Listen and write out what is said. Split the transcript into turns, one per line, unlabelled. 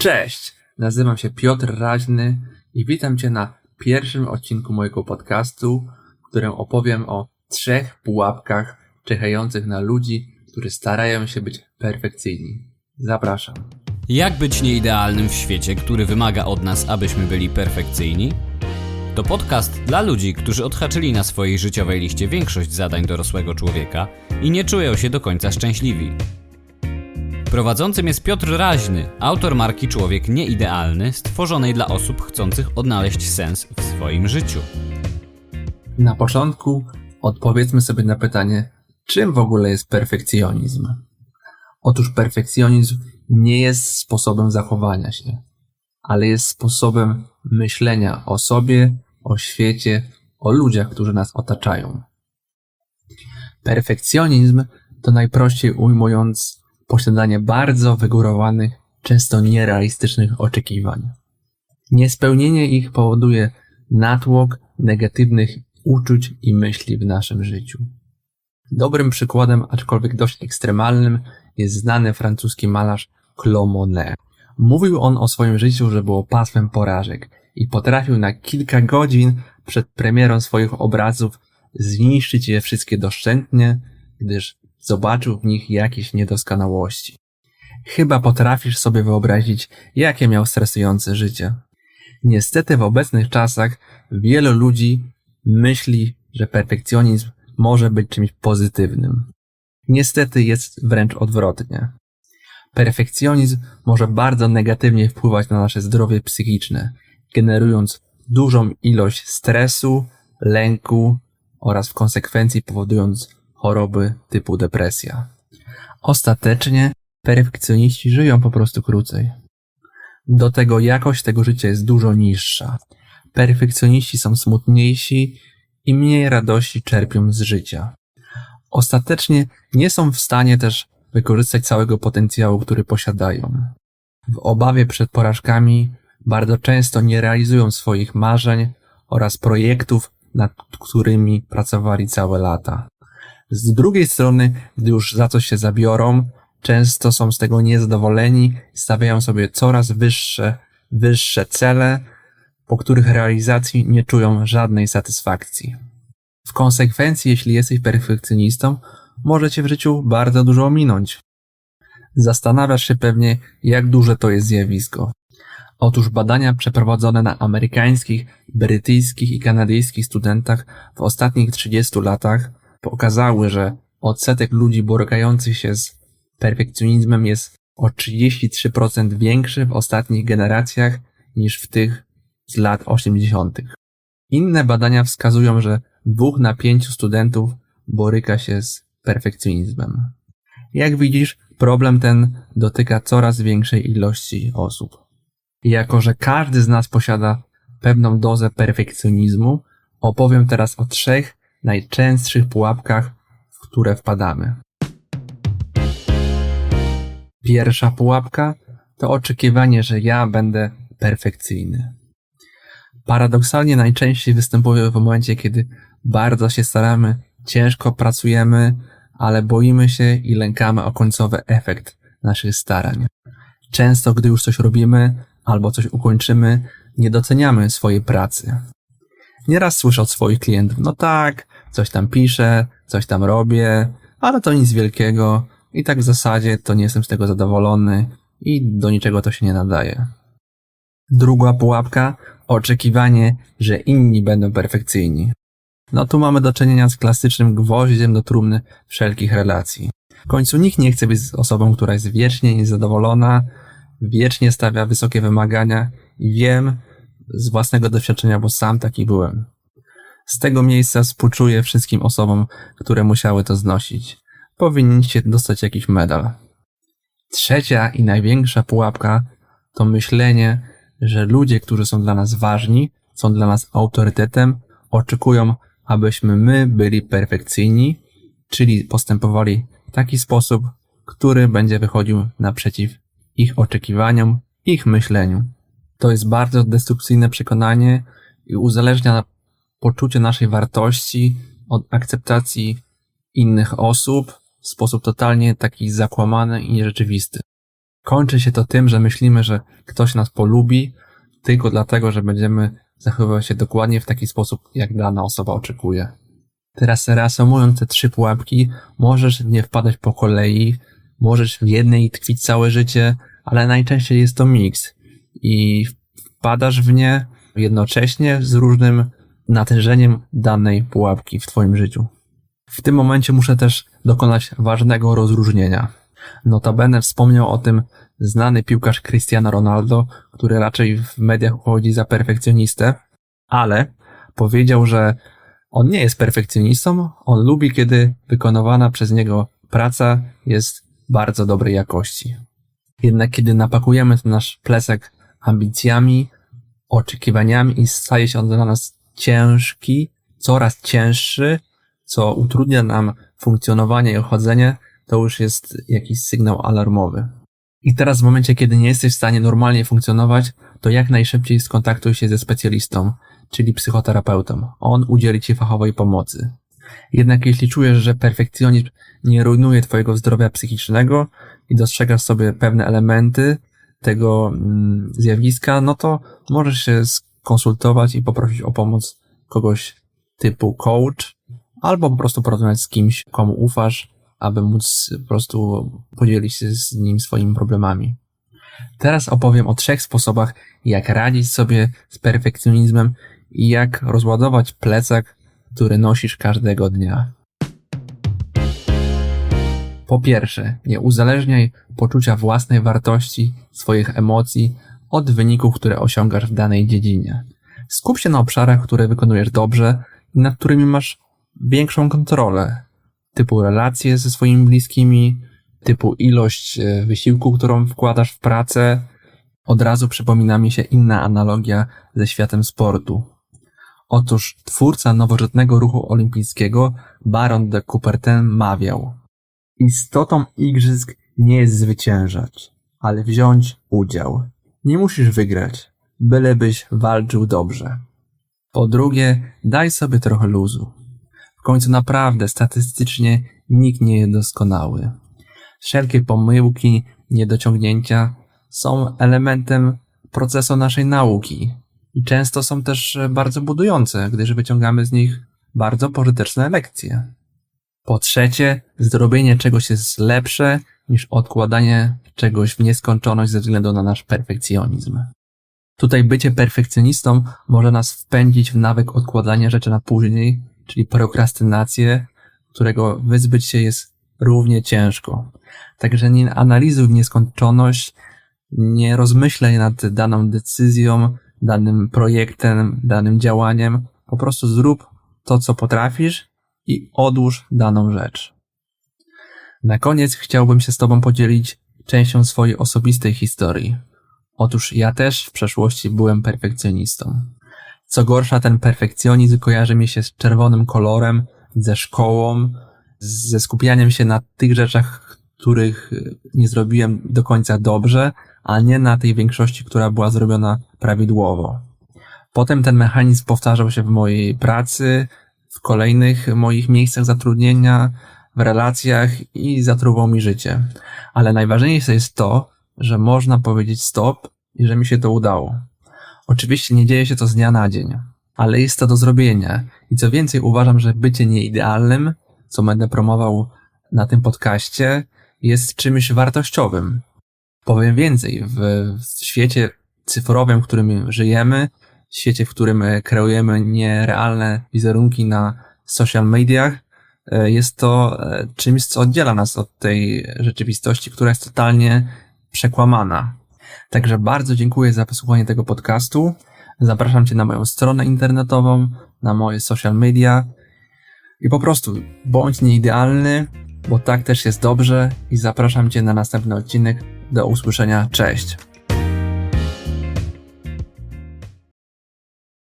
Cześć, nazywam się Piotr Raźny i witam Cię na pierwszym odcinku mojego podcastu, w którym opowiem o trzech pułapkach czekających na ludzi, którzy starają się być perfekcyjni. Zapraszam.
Jak być nieidealnym w świecie, który wymaga od nas, abyśmy byli perfekcyjni? To podcast dla ludzi, którzy odhaczyli na swojej życiowej liście większość zadań dorosłego człowieka i nie czują się do końca szczęśliwi. Prowadzącym jest Piotr Raźny, autor marki Człowiek Nieidealny, stworzonej dla osób chcących odnaleźć sens w swoim życiu.
Na początku odpowiedzmy sobie na pytanie, czym w ogóle jest perfekcjonizm? Otóż perfekcjonizm nie jest sposobem zachowania się, ale jest sposobem myślenia o sobie, o świecie, o ludziach, którzy nas otaczają. Perfekcjonizm to najprościej ujmując posiadanie bardzo wygórowanych, często nierealistycznych oczekiwań. Niespełnienie ich powoduje natłok negatywnych uczuć i myśli w naszym życiu. Dobrym przykładem, aczkolwiek dość ekstremalnym, jest znany francuski malarz Claude Monet. Mówił on o swoim życiu, że było pasmem porażek i potrafił na kilka godzin przed premierą swoich obrazów zniszczyć je wszystkie doszczętnie, gdyż zobaczył w nich jakieś niedoskonałości. Chyba potrafisz sobie wyobrazić, jakie miał stresujące życie. Niestety w obecnych czasach wielu ludzi myśli, że perfekcjonizm może być czymś pozytywnym. Niestety jest wręcz odwrotnie. Perfekcjonizm może bardzo negatywnie wpływać na nasze zdrowie psychiczne, generując dużą ilość stresu, lęku oraz w konsekwencji powodując choroby typu depresja. Ostatecznie perfekcjoniści żyją po prostu krócej. Do tego jakość tego życia jest dużo niższa. Perfekcjoniści są smutniejsi i mniej radości czerpią z życia. Ostatecznie nie są w stanie też wykorzystać całego potencjału, który posiadają. W obawie przed porażkami bardzo często nie realizują swoich marzeń oraz projektów, nad którymi pracowali całe lata. Z drugiej strony, gdy już za coś się zabiorą, często są z tego niezadowoleni i stawiają sobie coraz wyższe, wyższe cele, po których realizacji nie czują żadnej satysfakcji. W konsekwencji, jeśli jesteś perfekcjonistą, może cię w życiu bardzo dużo ominąć. Zastanawiasz się pewnie, jak duże to jest zjawisko. Otóż badania przeprowadzone na amerykańskich, brytyjskich i kanadyjskich studentach w ostatnich 30 latach pokazały, że odsetek ludzi borykających się z perfekcjonizmem jest o 33% większy w ostatnich generacjach niż w tych z lat 80. Inne badania wskazują, że dwóch na pięciu studentów boryka się z perfekcjonizmem. Jak widzisz, problem ten dotyka coraz większej ilości osób. Jako, że każdy z nas posiada pewną dozę perfekcjonizmu, opowiem teraz o trzech najczęstszych pułapkach, w które wpadamy. Pierwsza pułapka to oczekiwanie, że ja będę perfekcyjny. Paradoksalnie najczęściej występuje w momencie, kiedy bardzo się staramy, ciężko pracujemy, ale boimy się i lękamy o końcowy efekt naszych starań. Często, gdy już coś robimy albo coś ukończymy, nie doceniamy swojej pracy. Nieraz słyszę od swoich klientów, no tak, coś tam piszę, coś tam robię, ale to nic wielkiego i tak w zasadzie to nie jestem z tego zadowolony i do niczego to się nie nadaje. Druga pułapka oczekiwanie, że inni będą perfekcyjni. No tu mamy do czynienia z klasycznym gwoździem do trumny wszelkich relacji. W końcu nikt nie chce być osobą, która jest wiecznie niezadowolona, wiecznie stawia wysokie wymagania i wiem z własnego doświadczenia, bo sam taki byłem. Z tego miejsca współczuję wszystkim osobom, które musiały to znosić. Powinniście dostać jakiś medal. Trzecia i największa pułapka to myślenie, że ludzie, którzy są dla nas ważni, są dla nas autorytetem, oczekują, abyśmy my byli perfekcyjni, czyli postępowali w taki sposób, który będzie wychodził naprzeciw ich oczekiwaniom, ich myśleniu. To jest bardzo destrukcyjne przekonanie i uzależnia poczucie naszej wartości od akceptacji innych osób w sposób totalnie taki zakłamany i nierzeczywisty. Kończy się to tym, że myślimy, że ktoś nas polubi tylko dlatego, że będziemy zachowywać się dokładnie w taki sposób, jak dana osoba oczekuje. Teraz reasumując te trzy pułapki, możesz nie wpadać po kolei, możesz w jednej tkwić całe życie, ale najczęściej jest to miks i wpadasz w nie jednocześnie z różnym natężeniem danej pułapki w Twoim życiu. W tym momencie muszę też dokonać ważnego rozróżnienia. Notabene wspomniał o tym znany piłkarz Cristiano Ronaldo, który raczej w mediach uchodzi za perfekcjonistę, ale powiedział, że on nie jest perfekcjonistą, on lubi, kiedy wykonywana przez niego praca jest bardzo dobrej jakości. Jednak kiedy napakujemy ten nasz plecak ambicjami, oczekiwaniami i staje się on dla nas ciężki, coraz cięższy, co utrudnia nam funkcjonowanie i chodzenie, to już jest jakiś sygnał alarmowy. I teraz w momencie, kiedy nie jesteś w stanie normalnie funkcjonować, to jak najszybciej skontaktuj się ze specjalistą, czyli psychoterapeutą. On udzieli Ci fachowej pomocy. Jednak jeśli czujesz, że perfekcjonizm nie rujnuje Twojego zdrowia psychicznego i dostrzegasz sobie pewne elementy tego mm, zjawiska, no to możesz się skonsultować i poprosić o pomoc kogoś typu coach, albo po prostu porozmawiać z kimś, komu ufasz, aby móc po prostu podzielić się z nim swoimi problemami. Teraz opowiem o trzech sposobach, jak radzić sobie z perfekcjonizmem i jak rozładować plecak, który nosisz każdego dnia. Po pierwsze, nie uzależniaj poczucia własnej wartości, swoich emocji od wyników, które osiągasz w danej dziedzinie. Skup się na obszarach, które wykonujesz dobrze i nad którymi masz większą kontrolę, typu relacje ze swoimi bliskimi, typu ilość e, wysiłku, którą wkładasz w pracę. Od razu przypomina mi się inna analogia ze światem sportu. Otóż twórca nowożytnego ruchu olimpijskiego, Baron de Coubertin, mawiał: Istotą igrzysk nie jest zwyciężać, ale wziąć udział. Nie musisz wygrać, bylebyś walczył dobrze. Po drugie, daj sobie trochę luzu. W końcu naprawdę statystycznie nikt nie jest doskonały. Wszelkie pomyłki, niedociągnięcia są elementem procesu naszej nauki i często są też bardzo budujące, gdyż wyciągamy z nich bardzo pożyteczne lekcje. Po trzecie, zrobienie czegoś jest lepsze niż odkładanie czegoś w nieskończoność ze względu na nasz perfekcjonizm. Tutaj bycie perfekcjonistą może nas wpędzić w nawyk odkładania rzeczy na później, czyli prokrastynację, którego wyzbyć się jest równie ciężko. Także nie analizuj w nieskończoność, nie rozmyślaj nad daną decyzją, danym projektem, danym działaniem. Po prostu zrób to, co potrafisz i odłóż daną rzecz. Na koniec chciałbym się z Tobą podzielić częścią swojej osobistej historii. Otóż ja też w przeszłości byłem perfekcjonistą. Co gorsza, ten perfekcjonizm kojarzy mi się z czerwonym kolorem, ze szkołą, ze skupianiem się na tych rzeczach, których nie zrobiłem do końca dobrze, a nie na tej większości, która była zrobiona prawidłowo. Potem ten mechanizm powtarzał się w mojej pracy, w kolejnych moich miejscach zatrudnienia, w relacjach i zatruwał mi życie. Ale najważniejsze jest to, że można powiedzieć stop i że mi się to udało. Oczywiście nie dzieje się to z dnia na dzień, ale jest to do zrobienia. I co więcej, uważam, że bycie nieidealnym, co będę promował na tym podcaście, jest czymś wartościowym. Powiem więcej, w, w świecie cyfrowym, w którym żyjemy, świecie, w którym kreujemy nierealne wizerunki na social mediach, e, jest to e, czymś, co oddziela nas od tej rzeczywistości, która jest totalnie przekłamana. Także bardzo dziękuję za wysłuchanie tego podcastu. Zapraszam Cię na moją stronę internetową, na moje social media i po prostu bądź nieidealny, bo tak też jest dobrze i zapraszam Cię na następny odcinek. Do usłyszenia. Cześć.